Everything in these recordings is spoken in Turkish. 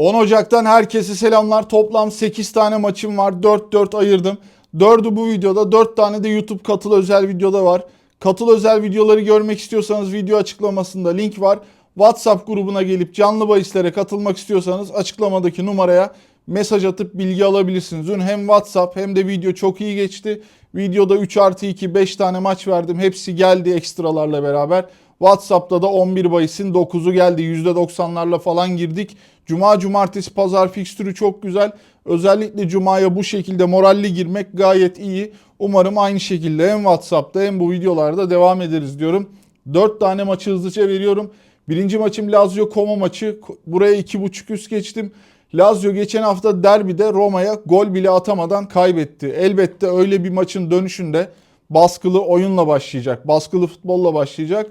10 Ocak'tan herkese selamlar. Toplam 8 tane maçım var. 4-4 ayırdım. 4'ü bu videoda, 4 tane de YouTube katıl özel videoda var. Katıl özel videoları görmek istiyorsanız video açıklamasında link var. WhatsApp grubuna gelip canlı bahislere katılmak istiyorsanız açıklamadaki numaraya mesaj atıp bilgi alabilirsiniz. Dün hem WhatsApp hem de video çok iyi geçti. Videoda 3 artı 2 5 tane maç verdim. Hepsi geldi ekstralarla beraber. WhatsApp'ta da 11 bahisin 9'u geldi. %90'larla falan girdik. Cuma, cumartesi, pazar fikstürü çok güzel. Özellikle Cuma'ya bu şekilde moralli girmek gayet iyi. Umarım aynı şekilde hem WhatsApp'ta hem bu videolarda devam ederiz diyorum. 4 tane maçı hızlıca veriyorum. Birinci maçım Lazio Como maçı. Buraya 2.5 üst geçtim. Lazio geçen hafta derbide Roma'ya gol bile atamadan kaybetti. Elbette öyle bir maçın dönüşünde baskılı oyunla başlayacak. Baskılı futbolla başlayacak.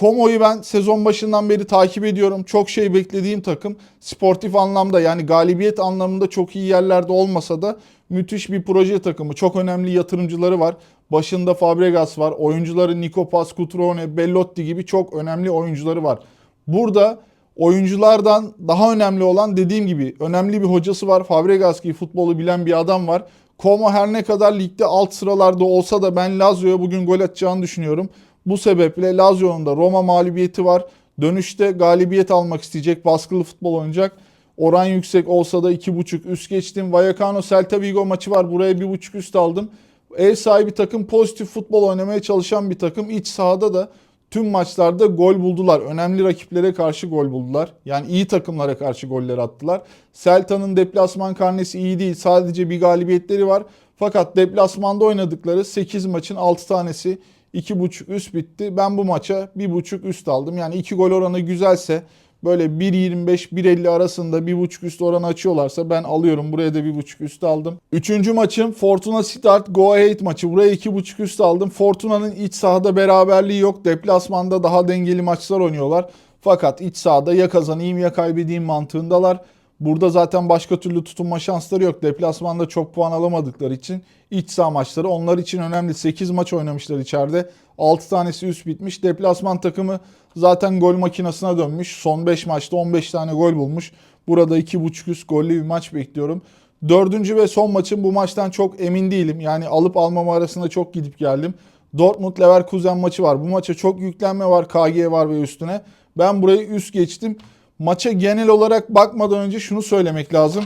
Como'yu ben sezon başından beri takip ediyorum. Çok şey beklediğim takım. Sportif anlamda yani galibiyet anlamında çok iyi yerlerde olmasa da müthiş bir proje takımı. Çok önemli yatırımcıları var. Başında Fabregas var. Oyuncuları Nico Paz, Cutrone, Bellotti gibi çok önemli oyuncuları var. Burada oyunculardan daha önemli olan dediğim gibi önemli bir hocası var. Fabregas gibi futbolu bilen bir adam var. Como her ne kadar ligde alt sıralarda olsa da ben Lazio'ya bugün gol atacağını düşünüyorum. Bu sebeple Lazio'nun da Roma mağlubiyeti var. Dönüşte galibiyet almak isteyecek, baskılı futbol oynayacak. Oran yüksek olsa da 2.5 üst geçtim. Vallecano Celta Vigo maçı var. Buraya 1.5 üst aldım. Ev sahibi takım pozitif futbol oynamaya çalışan bir takım. İç sahada da tüm maçlarda gol buldular. Önemli rakiplere karşı gol buldular. Yani iyi takımlara karşı goller attılar. Celta'nın deplasman karnesi iyi değil. Sadece bir galibiyetleri var. Fakat deplasmanda oynadıkları 8 maçın 6 tanesi 2.5 üst bitti. Ben bu maça 1.5 üst aldım. Yani 2 gol oranı güzelse böyle 1.25-1.50 arasında 1.5 üst oranı açıyorlarsa ben alıyorum. Buraya da 1.5 üst aldım. Üçüncü maçım Fortuna Start Go Ahead maçı. Buraya 2.5 üst aldım. Fortuna'nın iç sahada beraberliği yok. Deplasmanda daha dengeli maçlar oynuyorlar. Fakat iç sahada ya kazanayım ya kaybedeyim mantığındalar. Burada zaten başka türlü tutunma şansları yok. Deplasmanda çok puan alamadıkları için iç saha maçları onlar için önemli. 8 maç oynamışlar içeride. 6 tanesi üst bitmiş. Deplasman takımı zaten gol makinesine dönmüş. Son 5 maçta 15 tane gol bulmuş. Burada 2.5 üst gollü bir maç bekliyorum. Dördüncü ve son maçım bu maçtan çok emin değilim. Yani alıp almama arasında çok gidip geldim. Dortmund Leverkusen maçı var. Bu maça çok yüklenme var. KG var ve üstüne. Ben burayı üst geçtim. Maça genel olarak bakmadan önce şunu söylemek lazım.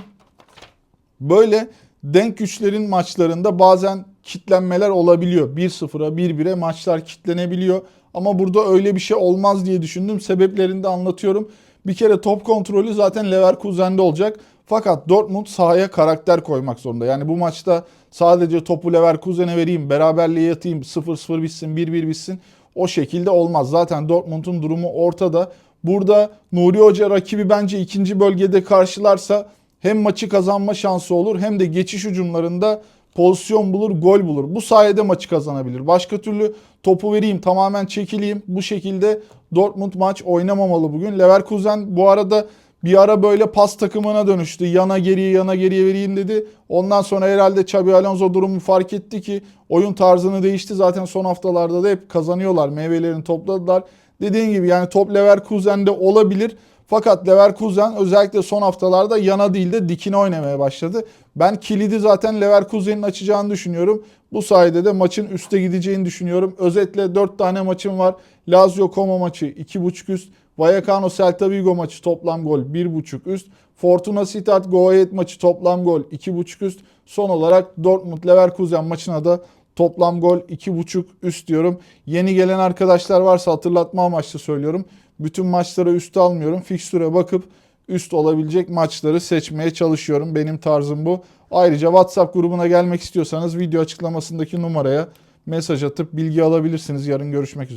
Böyle denk güçlerin maçlarında bazen kitlenmeler olabiliyor. 1-0'a 1-1'e maçlar kitlenebiliyor. Ama burada öyle bir şey olmaz diye düşündüm. Sebeplerini de anlatıyorum. Bir kere top kontrolü zaten Leverkusen'de olacak. Fakat Dortmund sahaya karakter koymak zorunda. Yani bu maçta sadece topu Leverkusen'e vereyim, beraberliğe yatayım, 0-0 bitsin, 1-1 bitsin. O şekilde olmaz. Zaten Dortmund'un durumu ortada. Burada Nuri Hoca rakibi bence ikinci bölgede karşılarsa hem maçı kazanma şansı olur hem de geçiş hücumlarında pozisyon bulur, gol bulur. Bu sayede maçı kazanabilir. Başka türlü topu vereyim, tamamen çekileyim. Bu şekilde Dortmund maç oynamamalı bugün. Leverkusen bu arada bir ara böyle pas takımına dönüştü. Yana geriye yana geriye vereyim dedi. Ondan sonra herhalde Xabi Alonso durumu fark etti ki oyun tarzını değişti. Zaten son haftalarda da hep kazanıyorlar. Meyvelerini topladılar. Dediğim gibi yani top Leverkusen'de olabilir. Fakat Leverkusen özellikle son haftalarda yana değil de dikine oynamaya başladı. Ben kilidi zaten Leverkusen'in açacağını düşünüyorum. Bu sayede de maçın üste gideceğini düşünüyorum. Özetle 4 tane maçım var. Lazio Como maçı 2.5 üst. Vallecano Celta Vigo maçı toplam gol 1.5 üst. Fortuna Sittard Go Ahead maçı toplam gol 2.5 üst. Son olarak Dortmund Leverkusen maçına da Toplam gol 2.5 üst diyorum. Yeni gelen arkadaşlar varsa hatırlatma amaçlı söylüyorum. Bütün maçlara üst almıyorum. Fikstüre bakıp üst olabilecek maçları seçmeye çalışıyorum. Benim tarzım bu. Ayrıca WhatsApp grubuna gelmek istiyorsanız video açıklamasındaki numaraya mesaj atıp bilgi alabilirsiniz. Yarın görüşmek üzere.